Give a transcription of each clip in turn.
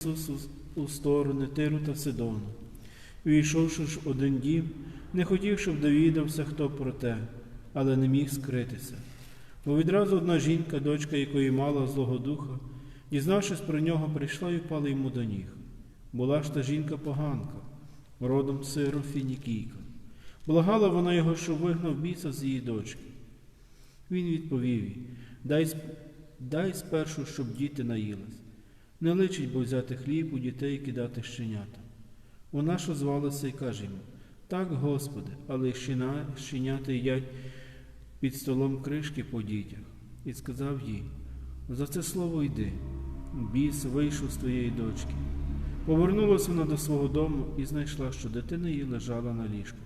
Ісус у сторони Тиру та Сидону. Увійшовши ж один дім, не хотів, щоб довідався, хто про те, але не міг скритися. Бо відразу одна жінка, дочка якої мала злого духа, дізнавшись про нього, прийшла і впала йому до ніг. Була ж та жінка поганка, родом сирофінікійка. Благала вона його, щоб вигнав біса з її дочки. Він відповів їй, дай, дай спершу, щоб діти наїлись. Не личить бо взяти хліб у дітей і кидати щенята. Вона ж озвалася і каже йому, так, Господи, але щена, щенята їдять під столом кришки по дітях. І сказав їй, за це слово йди, біс вийшов з твоєї дочки. Повернулася вона до свого дому і знайшла, що дитина її лежала на ліжку,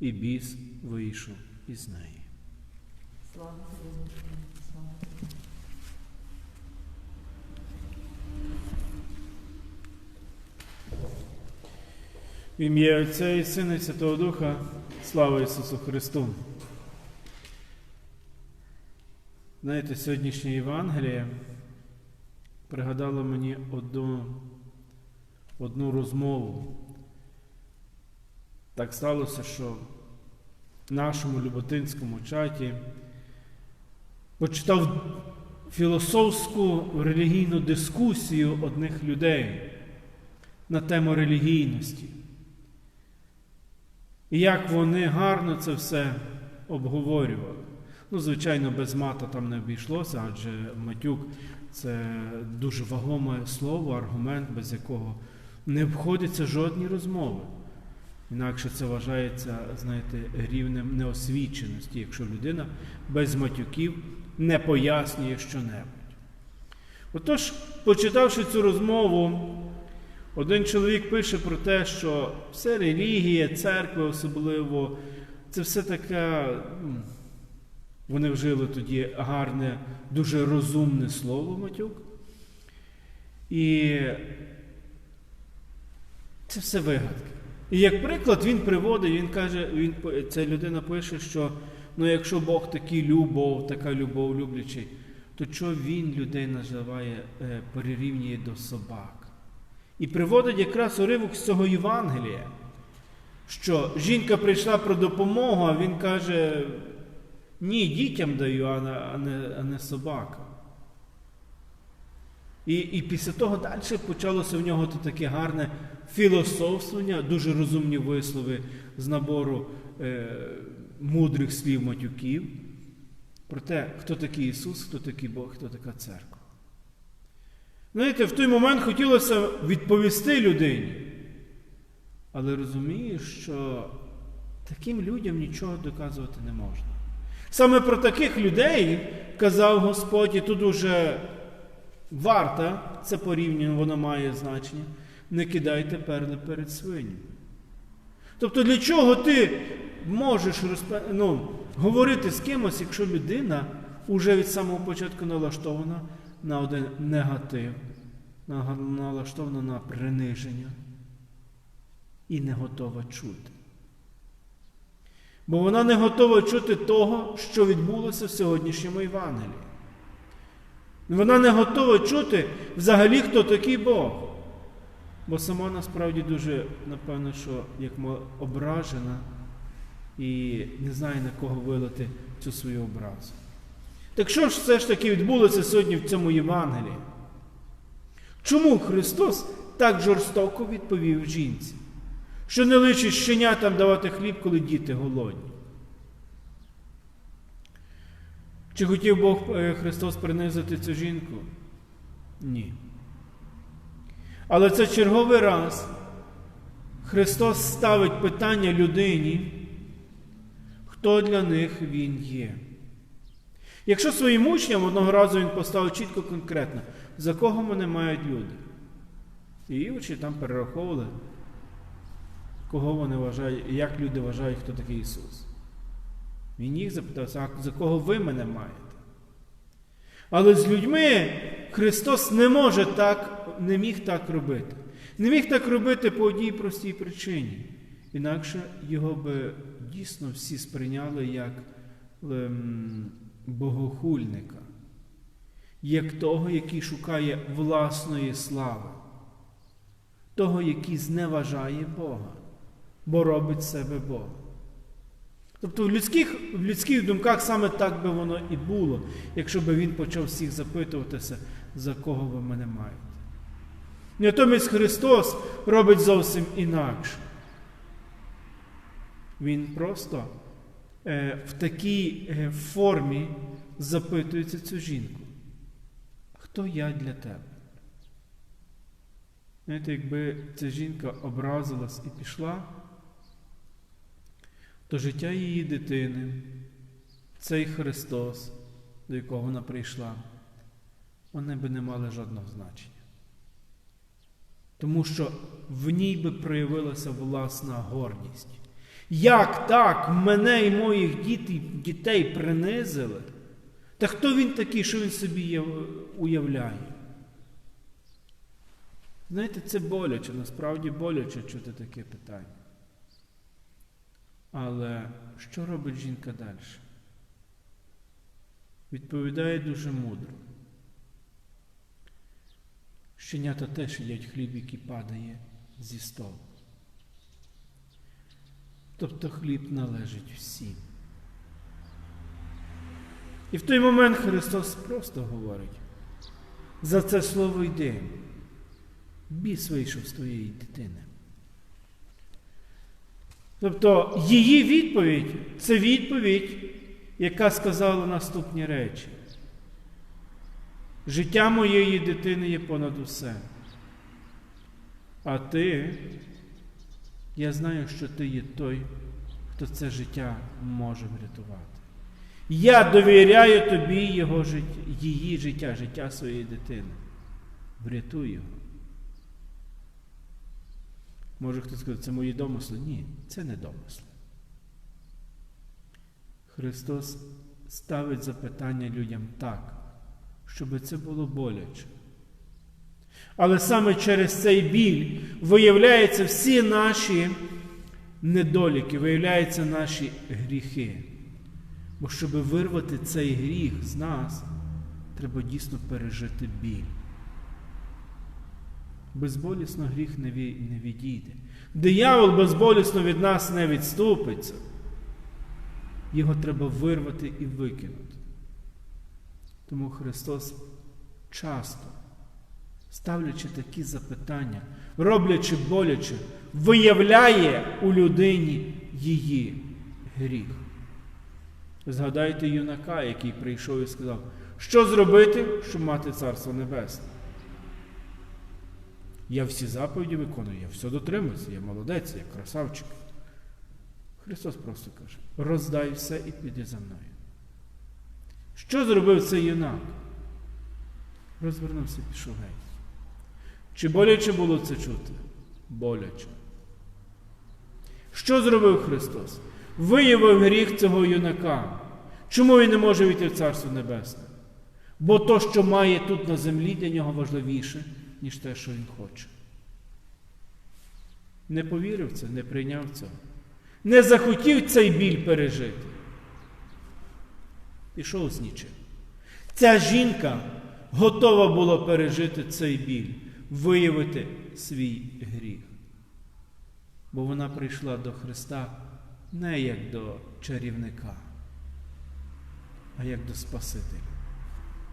і біс вийшов із неї. Слава Тобі, слава. В ім'я Отця і Сина і Святого Духа, слава Ісусу Христу. Знаєте, сьогоднішнє Євангеліє пригадало мені одну, одну розмову. Так сталося, що в нашому Люботинському чаті почитав філософську релігійну дискусію одних людей на тему релігійності. І як вони гарно це все обговорювали. Ну, звичайно, без мата там не обійшлося, адже матюк це дуже вагоме слово, аргумент, без якого не обходяться жодні розмови. Інакше це вважається, знаєте, рівнем неосвіченості, якщо людина без матюків не пояснює щонебудь. Отож, почитавши цю розмову, один чоловік пише про те, що все релігія, церква особливо, це все таке, вони вжили тоді гарне, дуже розумне слово матюк. І це все вигадки. І як приклад він приводить, він каже, він, ця людина пише, що ну, якщо Бог такий любов, така любов люблячий, то чого він людей називає, е, прирівнює до собак? І приводить якраз уривок з цього Євангелія, що жінка прийшла про допомогу, а він каже: ні, дітям даю, а не, а не, собакам. І, і після того далі почалося в нього таке гарне філософствування, дуже розумні вислови з набору е, мудрих слів матюків про те, хто такий Ісус, хто такий Бог, хто така церква. Знаєте, в той момент хотілося відповісти людині, але розумієш, що таким людям нічого доказувати не можна. Саме про таких людей казав Господь, і тут уже варта, це порівняння, воно має значення, не кидайте перли перед свинями. Тобто для чого ти можеш розпе... ну, говорити з кимось, якщо людина вже від самого початку налаштована на один негатив, налаштована на приниження і не готова чути. Бо вона не готова чути того, що відбулося в сьогоднішньому Євангелії. Вона не готова чути взагалі, хто такий Бог. Бо сама насправді дуже, напевно, що як ображена і не знає на кого вилити цю свою образу. Так що ж все ж таки відбулося сьогодні в цьому Євангелії? Чому Христос так жорстоко відповів жінці? Що не личить щенятам давати хліб, коли діти голодні? Чи хотів Бог е, Христос принизити цю жінку? Ні. Але це черговий раз Христос ставить питання людині, хто для них Він є. Якщо своїм учням одного разу він поставив чітко конкретно, за кого мене мають люди. І учні там перераховували, кого вони вважають, як люди вважають, хто такий Ісус. Він їх запитався, а за кого ви мене маєте? Але з людьми Христос не може так, не міг так робити. Не міг так робити по одній простій причині. Інакше його би дійсно всі сприйняли як богохульника, як того, який шукає власної слави. того, який зневажає Бога, бо робить себе Бога. Тобто в людських, в людських думках саме так би воно і було, якщо би він почав всіх запитуватися, за кого ви мене маєте. Натомість Христос робить зовсім інакше. Він просто в такій е, формі запитується цю жінку. Хто я для тебе? Знаєте, якби ця жінка образилась і пішла, то життя її дитини, цей Христос, до якого вона прийшла, вони би не мали жодного значення. Тому що в ній би проявилася власна гордість. Як так мене і моїх дітей, дітей принизили? Та хто він такий, що він собі уявляє? Знаєте, це боляче, насправді боляче чути таке питання. Але що робить жінка далі? Відповідає дуже мудро. Щенята теж їдять хліб, який падає зі столу. Тобто хліб належить всім. І в той момент Христос просто говорить: за це слово йди. Біс вийшов з твоєї дитини. Тобто її відповідь це відповідь, яка сказала наступні речі. Життя моєї дитини є понад усе. А ти, я знаю, що ти є той, хто це життя може врятувати. Я довіряю тобі його життя, її життя, життя своєї дитини. Врятуй його. Може хтось сказати, це мої домисли? Ні, це не домисли. Христос ставить запитання людям так, щоб це було боляче. Але саме через цей біль виявляються всі наші недоліки, виявляються наші гріхи. Бо щоб вирвати цей гріх з нас, треба дійсно пережити біль. Безболісно гріх не відійде. Диявол безболісно від нас не відступиться. Його треба вирвати і викинути. Тому Христос часто, ставлячи такі запитання, роблячи боляче, виявляє у людині її гріх. Згадайте юнака, який прийшов і сказав, що зробити, щоб мати Царство Небесне. Я всі заповіді виконую, я все дотримуюся, я молодець, я красавчик. Христос просто каже: роздай все і піди за мною. Що зробив цей юнак? Розвернувся і пішов геть. Чи боляче було це чути? Боляче. Що зробив Христос? Виявив гріх цього юнака. Чому він не може війти в Царство Небесне? Бо то, що має тут на землі, для нього важливіше, ніж те, що він хоче. Не повірив це, не прийняв цього. Не захотів цей біль пережити. Пішов з нічим. Ця жінка готова була пережити цей біль, виявити свій гріх. Бо вона прийшла до Христа не як до чарівника, а як до Спасителя,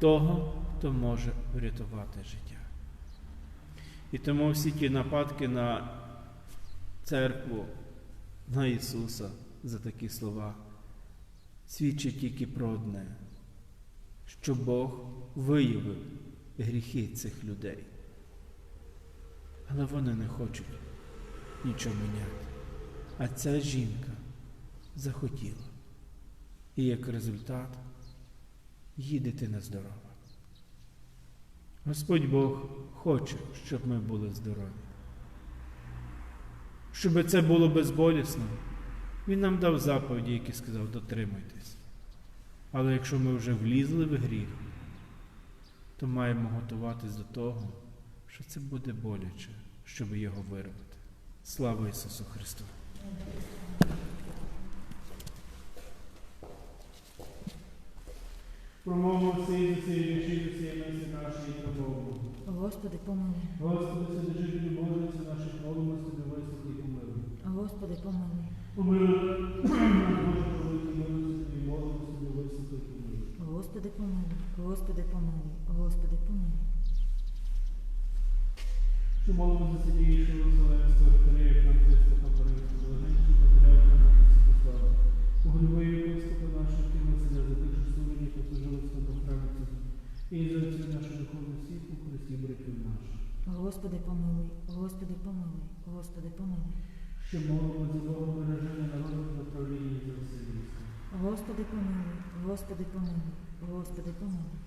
того, хто може врятувати життя. І тому всі ті нападки на церкву, на Ісуса за такі слова свідчать тільки про одне, що Бог виявив гріхи цих людей. Але вони не хочуть нічого міняти. А ця жінка захотіла. І як результат її дитина здорова. Господь Бог хоче, щоб ми були здорові. Щоб це було безболісно, Він нам дав заповіді, які сказав, дотримуйтесь. Але якщо ми вже влізли в гріх, то маємо готуватись до того, що це буде боляче, щоб його вирвати. Слава Ісусу Христу! Промовимо всі за цієї речі, за цієї мислі нашої Богу. Господи, помилуй. Господи, Содержителю Божий, це наш молимося, не вислухай і помилуй. Господи, помилуй. Помилуй, Боже, милосердя, і молимося, не і помилуй. Господи, помилуй. Господи, помилуй. Господи, помилуй. За Франциска патріарха нашого Святослава, нашого за тих, що і за всіх у Христі братів наших. Господи, помилуй. Господи, помилуй. Господи, помилуй. Що молимо за благобереження народу та правління за Вселенського. Господи, помилуй. Господи, помилуй. Господи, помилуй.